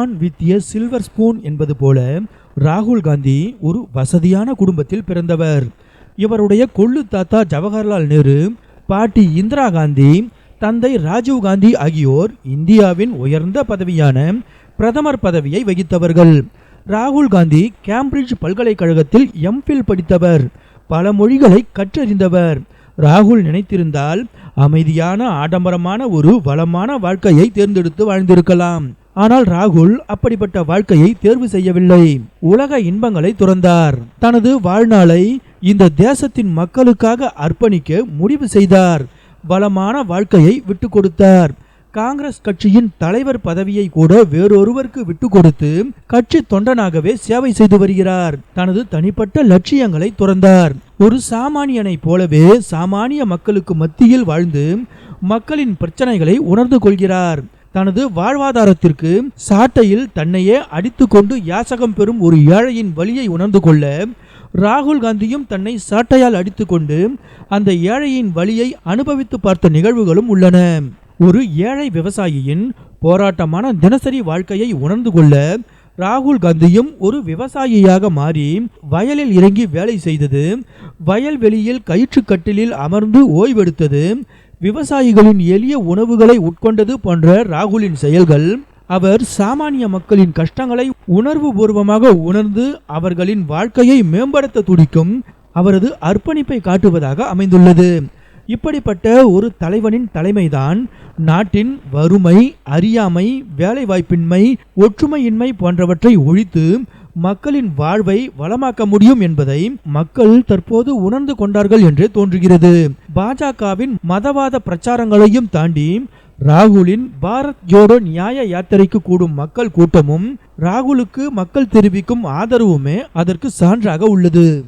With a silver spoon என்பது போல ராகுல் காந்தி ஒரு வசதியான குடும்பத்தில் பிறந்தவர். இவருடைய கொள்ளு தாத்தா ஜவஹர்லால் நேரு பாட்டி இந்திரா காந்தி தந்தை ராஜீவ் காந்தி ஆகியோர் இந்தியாவின் உயர்ந்த பதவியான பிரதமர் பதவியை வகித்தவர்கள். ராகுல் காந்தி கேம்பிரிட்ஜ் பல்கலைக்கழகத்தில் எம்ஃபில் படித்தவர். பல மொழிகளை கற்றறிந்தவர். ராகுல் நினைத்திருந்தால் அமைதியான ஆடம்பரமான ஒரு வளமான வாழ்க்கையை தேர்ந்தெடுத்து வாழ்ந்திருக்கலாம். ஆனால் ராகுல் அப்படிப்பட்ட வாழ்க்கையை தேர்வு செய்யவில்லை. உலக இன்பங்களை துறந்தார். தனது வாழ்நாளை இந்த தேசத்தின் மக்களுக்காக அர்ப்பணிக்க முடிவு செய்தார். பலமான வாழ்க்கையை விட்டு கொடுத்தார். காங்கிரஸ் கட்சியின் தலைவர் பதவியை கூட வேறொருவருக்கு விட்டு கொடுத்து கட்சி தொண்டனாகவே சேவை செய்து வருகிறார். தனது தனிப்பட்ட லட்சியங்களை துறந்தார். ஒரு சாமானியனைப் போலவே சாமானிய மக்களுக்கு மத்தியில் வாழ்ந்து மக்களின் பிரச்சனைகளை உணர்ந்து கொள்கிறார். தனது வாழ்வாதாரத்திற்கு சாட்டையில் தன்னையே அடித்துக்கொண்டு யாசகம் பெறும் ஒரு ஏழையின் வழியை உணர்ந்து கொள்ள ராகுல் காந்தியும் தன்னை சாட்டையால் அடித்துக்கொண்டு அந்த ஏழையின் வழியை அனுபவித்து பார்த்த நிகழ்வுகளும் உள்ளன. ஒரு ஏழை விவசாயியின் போராட்டமான தினசரி வாழ்க்கையை உணர்ந்து கொள்ள ராகுல் காந்தியும் ஒரு விவசாயியாக மாறி வயலில் இறங்கி வேலை செய்தது வயல்வெளியில் கயிற்றுக்கட்டிலில் அமர்ந்து ஓய்வெடுத்தது விவசாயிகளின் எளிய உணவுகளை உட்கொண்டது போன்ற ராகுலின் செயல்கள் அவர் சாமானிய மக்களின் கஷ்டங்களை உணர்வு பூர்வமாக உணர்ந்து அவர்களின் வாழ்க்கையை மேம்படுத்த துடிக்கும் அவரது அர்ப்பணிப்பை காட்டுவதாக அமைந்துள்ளது. இப்படிப்பட்ட ஒரு தலைவனின் தலைமைதான் நாட்டின் வறுமை அறியாமை வேலைவாய்ப்பின்மை ஒற்றுமையின்மை போன்றவற்றை ஒழித்து மக்களின் வாழ்வை வளமாக்க முடியும் என்பதை மக்கள் தற்போது உணர்ந்து கொண்டார்கள் என்று தோன்றுகிறது. பாஜகவின் மதவாத பிரச்சாரங்களையும் தாண்டி ராகுலின் பாரத் ஜோடோ நியாய யாத்திரைக்கு கூடும் மக்கள் கூட்டமும் ராகுலுக்கு மக்கள் தெரிவிக்கும் ஆதரவுமே அதற்கு சான்றாக உள்ளது.